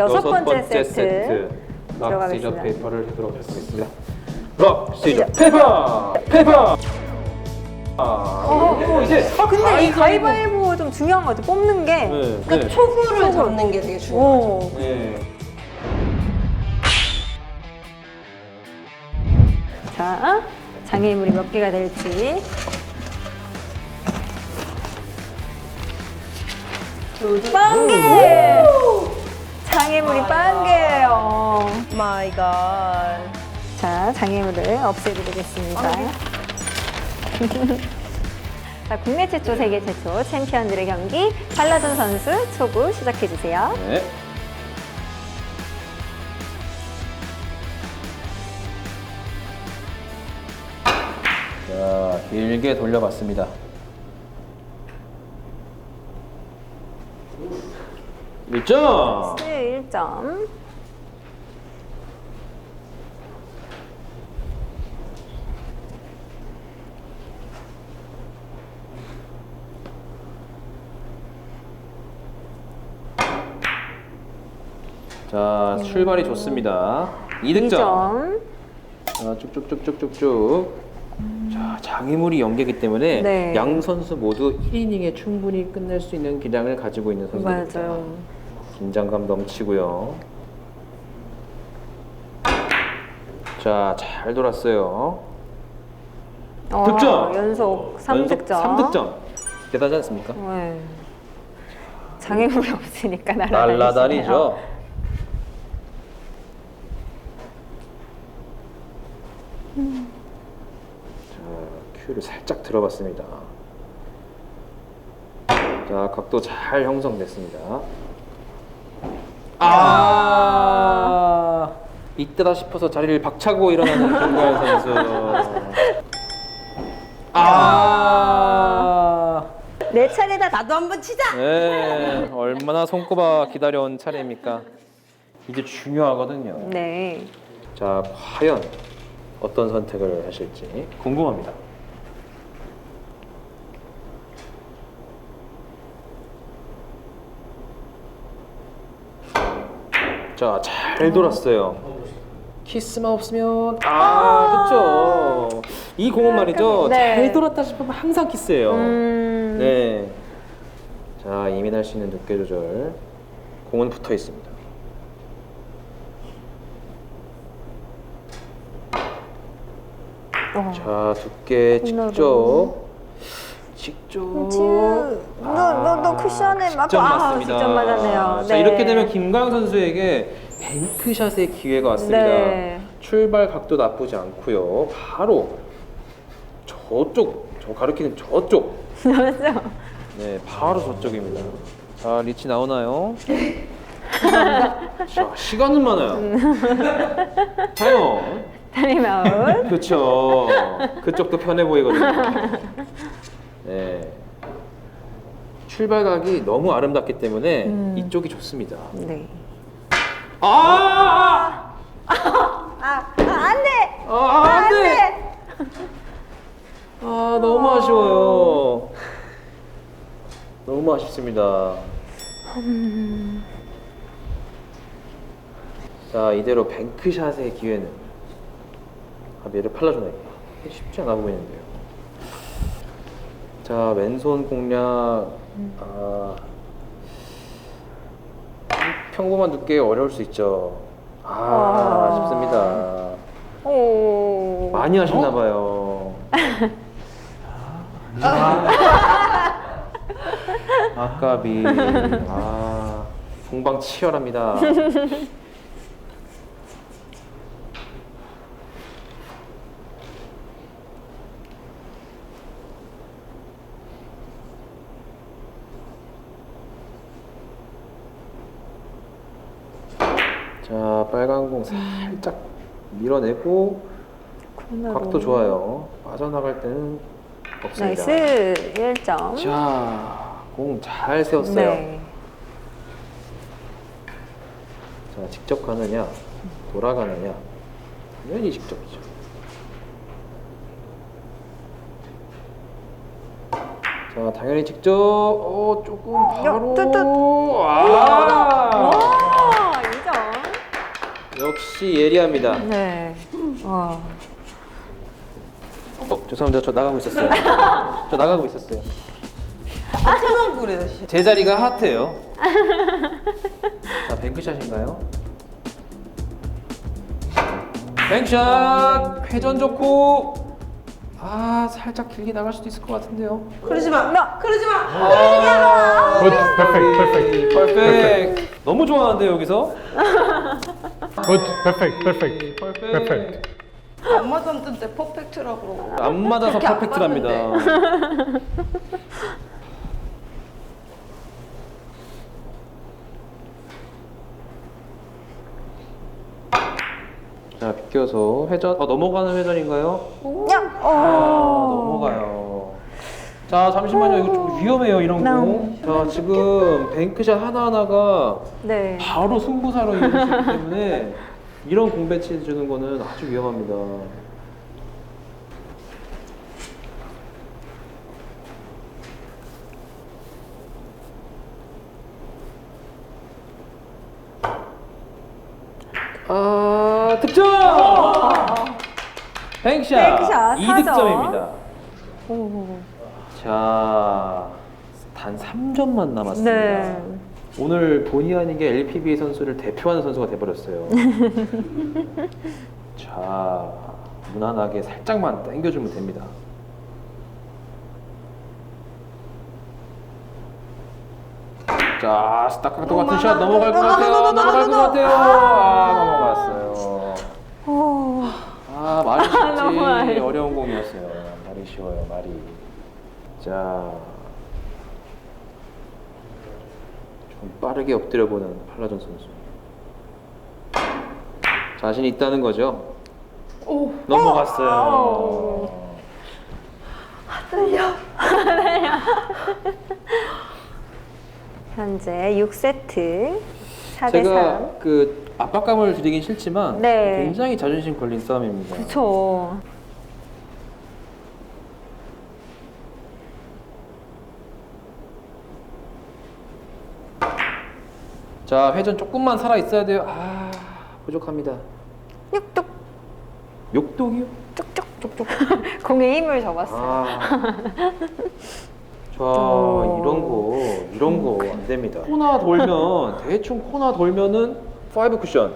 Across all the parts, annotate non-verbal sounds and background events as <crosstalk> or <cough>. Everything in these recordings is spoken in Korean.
여섯 번째 세트 락 시저 들어가겠습니다. 페이퍼를 해도록 하겠습니다. 락 시저 페이퍼 페이퍼. 아, 그리고 이제 어, 근데 이 가위바위보 좀 중요한 것 같아. 뽑는 게. 네, 그 네. 초구를 잡는 게 되게 중요해요. 오. 네. 자, 장애물이 몇 개가 될지. 빵 개! 장애물이 빵 개예요. 마이 갓. 자, 장애물을 없애드리겠습니다. <laughs> 자, 국내 최초, 세계 최초 챔피언들의 경기 팔라존 선수 초구 시작해주세요. 네. 자, 길게 돌려봤습니다. 일점 네, 1점. 자, 출발이 좋습니다. 2득점. 2점. 자, 쭉쭉쭉쭉쭉쭉. 자, 장애물이 연계이기 때문에 네. 양 선수 모두 1이닝에 충분히 끝낼 수 있는 기량을 가지고 있는 선수입니다. 맞아요. 긴장감 넘치고요. 자, 잘 돌았어요. 어, 득점! 연속 3득점. 3득점. 대단하지 않습니까? 네. 장애물이 없으니까 날아다니시네요. 날라다니죠. 자, 큐를 살짝 들어봤습니다. 자, 각도 잘 형성됐습니다. 아, 이때다 싶어서 자리를 박차고 일어나는 김가연 선수. 아. 내 차례다. 나도 한번 치자. 네, 얼마나 손꼽아 기다려온 차례입니까? 이제 중요하거든요. 네. 자, 과연 어떤 선택을 하실지 궁금합니다. 자, 잘 돌았어요. 키스만 없으면 아, 그렇죠. 이 공은 말이죠. 네. 잘 돌았다 싶으면 항상 키스예요. 음. 네. 자, 이민할 수 있는 두께 조절. 공은 붙어 있습니다. 어. 자, 두께. 직접. 직접. 지우, 너, 너, 너 쿠션에 맞고, 직접 아, 맞습니다. 직접 맞았네요. 자, 네. 이렇게 되면 김광 선수에게 뱅크샷의 기회가 왔습니다. 네. 출발 각도 나쁘지 않고요. 바로 저쪽, 저 가리키는 저쪽. <laughs> 맞죠? 네, 바로 저쪽입니다. 자, 리치 나오나요? <laughs> 자, 시간은 많아요. 과연 타임아웃. 그렇죠. 그쪽도 편해 보이거든요. <laughs> 네. 출발각이 너무 아름답기 때문에 음. 이쪽이 좋습니다. 네. 아! 아, 아, 안 돼! 아, 안 돼! 아, 너무 아쉬워요. 너무 아쉽습니다. 자, 이대로 뱅크샷의 기회는 가비를 팔라줘나에게 쉽지 않아 보이는데요. 자, 왼손 공략 아, 평범한 두께 어려울 수 있죠. 아, 아. 아쉽습니다. 오. 많이 하셨나 봐요. <laughs> 아까비 아 공방 치열합니다. <laughs> 자 빨간 공 살짝 밀어내고. 각도 좋아요. 빠져나갈 때는 없습니다. 나이스. 1점. 자, 공 잘 세웠어요. 네. 자, 직접 가느냐, 돌아가느냐. 당연히 직접이죠. 자, 당연히 직접. 어, 조금 바로. 뚜뚜. 아! 역시 예리합니다. 네. 와. 어, 죄송합니다. 저 나가고 있었어요. 저 나가고 있었어요. 천원 그래요. 씨. 제 자리가 하트예요. 자, 뱅크샷인가요? 뱅크샷! 회전 좋고 아, 살짝 길게 나갈 수도 있을 것 같은데요. 그러지 마. 그러지 마. 아, Good, perfect, perfect. 퍼펙트. 너무 좋아하는데 여기서? Good, perfect, perfect. 퍼펙트. Perfect. 안 맞았는데 퍼펙트라고. 안 맞아서 그렇게 안 퍼펙트랍니다. 자, 비껴서 회전, 아, 넘어가는 회전인가요? 야. 아, 어. 자, 잠시만요. 이거 좀 위험해요, 이런 거. 네. 자, 지금 뱅크샷 하나하나가 네. 바로 승부사로 이루어지기 때문에 이런 공 배치 주는 거는 아주 위험합니다. 아, 득점! 뱅크샷! 뱅크샷, 2득점입니다. 오. 자, 단 3점만 남았습니다. 네. 오늘 본의 아니게 LPBA 선수를 대표하는 선수가 돼버렸어요. <laughs> 자, 무난하게 살짝만 당겨주면 됩니다. 자, 스타카토 같은 샷 넘어갈 것 같아요. 넘어갈 것 같아요. 아, 넘어갔어요. 오. 아, 말이 쉽지. <laughs> 어려운 공이었어요. 말이 쉬워요, 말이. 자, 좀 빠르게 엎드려보는 팔라존 선수. 자신 있다는 거죠? 오. 넘어갔어요. <laughs> 현재 6세트 4대 제가 3. 그 압박감을 드리긴 싫지만 네. 굉장히 자존심 걸린 싸움입니다. 그쵸. 자, 회전 조금만 살아 있어야 돼요. 아, 부족합니다. 육뚝 욕독이요? 쭉쭉 쭉쭉. 공에 힘을 줘봤어요. 아. 자, 오. 이런 거, 이런 거 안 됩니다. 코나 돌면, <laughs> 대충 코나 돌면은 5 쿠션.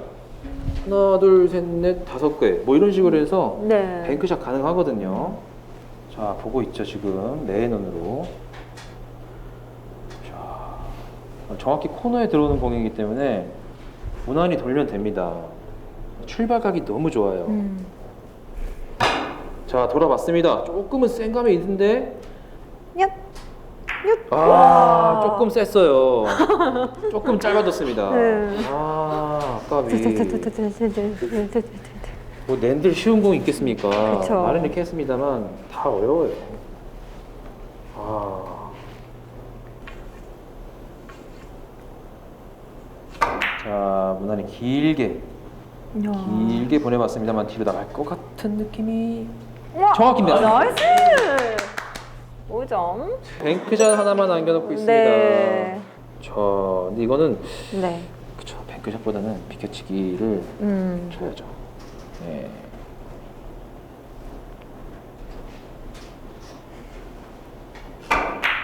하나, 둘, 셋, 넷, 다섯 개. 뭐 이런 식으로 해서 네. 뱅크샷 가능하거든요. 자, 보고 있죠, 지금. 내 눈으로. 정확히 코너에 들어오는 공이기 때문에 무난히 돌면 됩니다. 출발각이 너무 좋아요. 음. 자 돌아봤습니다. 조금은 센 감이 있는데 얍. 아 조금 셌어요. 조금 짧아졌습니다. 아까비. 뭐 낸들 쉬운 공 있겠습니까? 그쵸. 말은 이렇게 했습니다만 다 어려워요. 아. 자, 무난히 길게 이야. 길게 보내봤습니다만 뒤로 나갈 것 같은 느낌이 우와. 정확입니다. 나이스. 5점. 뱅크샷 하나만 남겨놓고 있습니다. 네. 자, 근데 이거는 네. 그쵸 뱅크샷보다는 비켜치기를 음. 줘야죠. 네.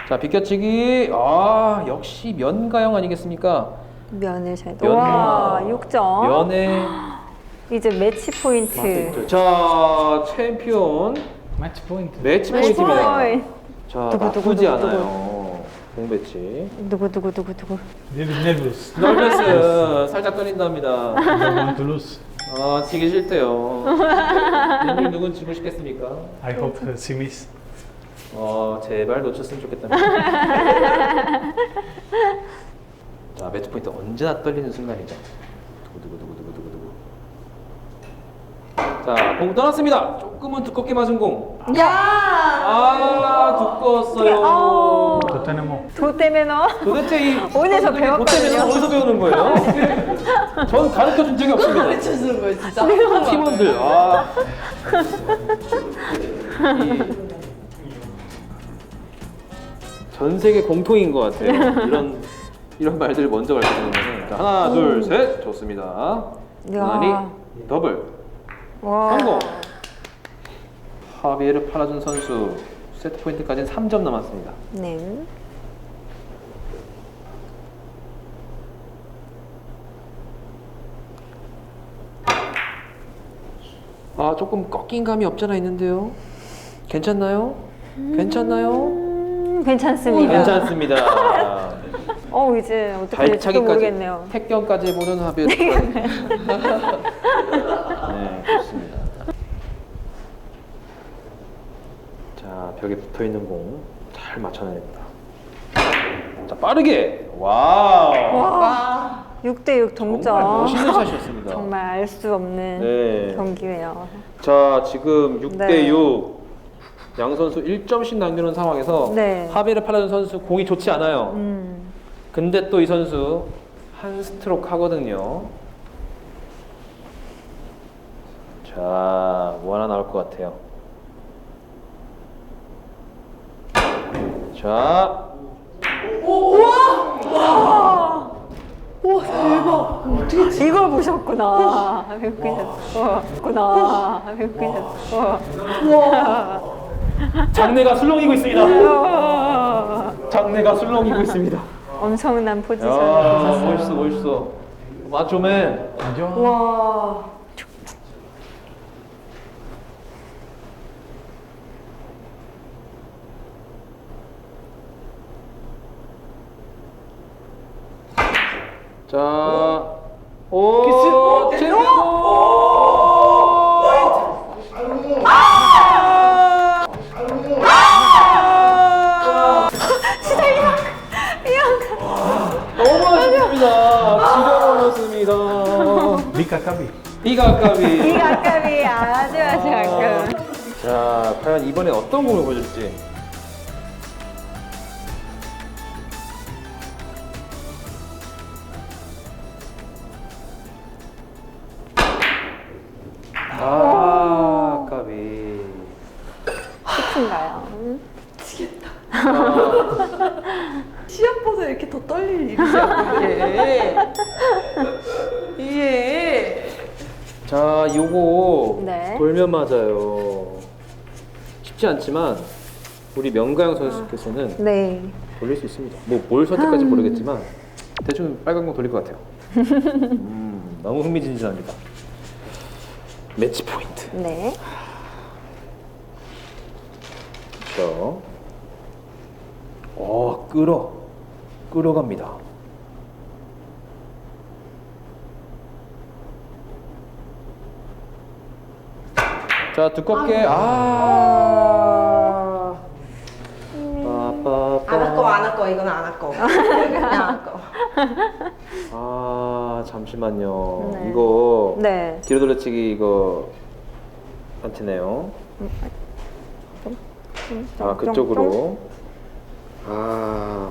자 비껴치기 아 역시 면가형 아니겠습니까? 면을 잘. 면. 와, 6점. 면에 이제 매치 포인트. 자 챔피언 Match point. 매치 매치 포인트입니다. 포인트. 자 두구, 두구, 나쁘지 두구, 두구. 않아요. 공배치. 누구 누구 누구 누구. Nervous. 널베스 살짝 떨린답니다. Don't want to lose. 아 지기 싫대요. 님들 누군 지고 싶겠습니까? I hope uh, she miss. 어 제발 놓쳤으면 좋겠다. <laughs> 자 매치 포인트 언제나 떨리는 순간이죠. 두구 두구 두구 두구 두구 두구. 자 공 떠났습니다. 조금은 두껍게 맞은 공. 야. 아 두꺼웠어요. 아우. To tenemo. 도 때문에 너. 도대체 이도 때문에 배웠거든요. 어디서 배우는 거예요? <laughs> 전 가르쳐 준 적이 없습니다. 가르쳐주는 거예요 진짜. 팀원들 아. 이- <laughs> 전 세계 공통인 것 같아요. 이런 이런 말들 먼저 가르쳐 주는 거는 자, 하나 둘 셋 좋습니다. 야. 무난히 더블 와. 성공. 하비에르 팔라준 선수 세트 포인트까지는 3점 남았습니다. 네. 아 조금 꺾인 감이 없잖아 있는데요. 괜찮나요? 괜찮나요? 음, 괜찮습니다. 괜찮습니다. <laughs> 어 이제 어떻게 될지 모르겠네요. 택견까지 보는 하비에르 팔라준. <laughs> 네 좋습니다. 자 벽에 붙어 있는 공 잘 맞춰내야 됩니다. 자 빠르게 와우. 와. 6대6 동점. 정말 멋있는 샷이었습니다. 정말 알 수 없는 네. 경기예요. 자 지금 6대 네. 6. 양 선수 1점씩 남기는 상황에서 네. 하비르 팔라준 선수 공이 좋지 않아요. 음. 근데 또 이 선수 한 스트로크 하거든요. 자, 뭐 하나 나올 것 같아요. 자, 이걸 보셨구나. 배우셨구나. 배우셨구나. 장내가 술렁이고 있습니다. 우와. 장내가 술렁이고 있습니다. 엄청난 포지션을 야, 보셨어요. 멋있어, 멋있어. 마초맨. Adiós. 와. 자, 오, 키스. 챔피언! 이가 까비. 이가 까비. 이가 까비. 아주 아주 아까. 어. 자, 과연 이번에 어떤 공을 보여줄지. 네. 돌면 맞아요. 쉽지 않지만 우리 명가영 선수께서는 네. 돌릴 수 있습니다. 뭐 뭘 선택할지 모르겠지만 대충 빨간 공 돌릴 것 같아요. <laughs> 음, 너무 흥미진진합니다. 매치 포인트. 네. 그렇죠. 어, 끌어. 끌어갑니다. 자, 두껍게. 아. 빠빠빠. 안 할거 안 할 거 이건 안 할 거. <laughs> 그냥 안할 거. 아, 잠시만요. 네. 이거 네. 뒤로 돌려치기 이거 안티네요. 아, 그쪽으로. 아.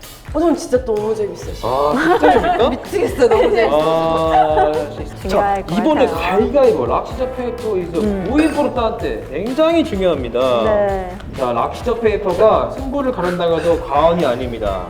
어, 전 진짜 너무 재밌어요. 아, 진짜입니까? <laughs> 미치겠어요. 너무 재밌어요. 아, 자, 중요할 것 이번에 같아요. 가위가위보 락시저 페이퍼 이즈 음. 우인포르타한테 굉장히 중요합니다. 네. 자, 락시저 페이퍼가 승부를 가른다고 해도 과언이 아닙니다.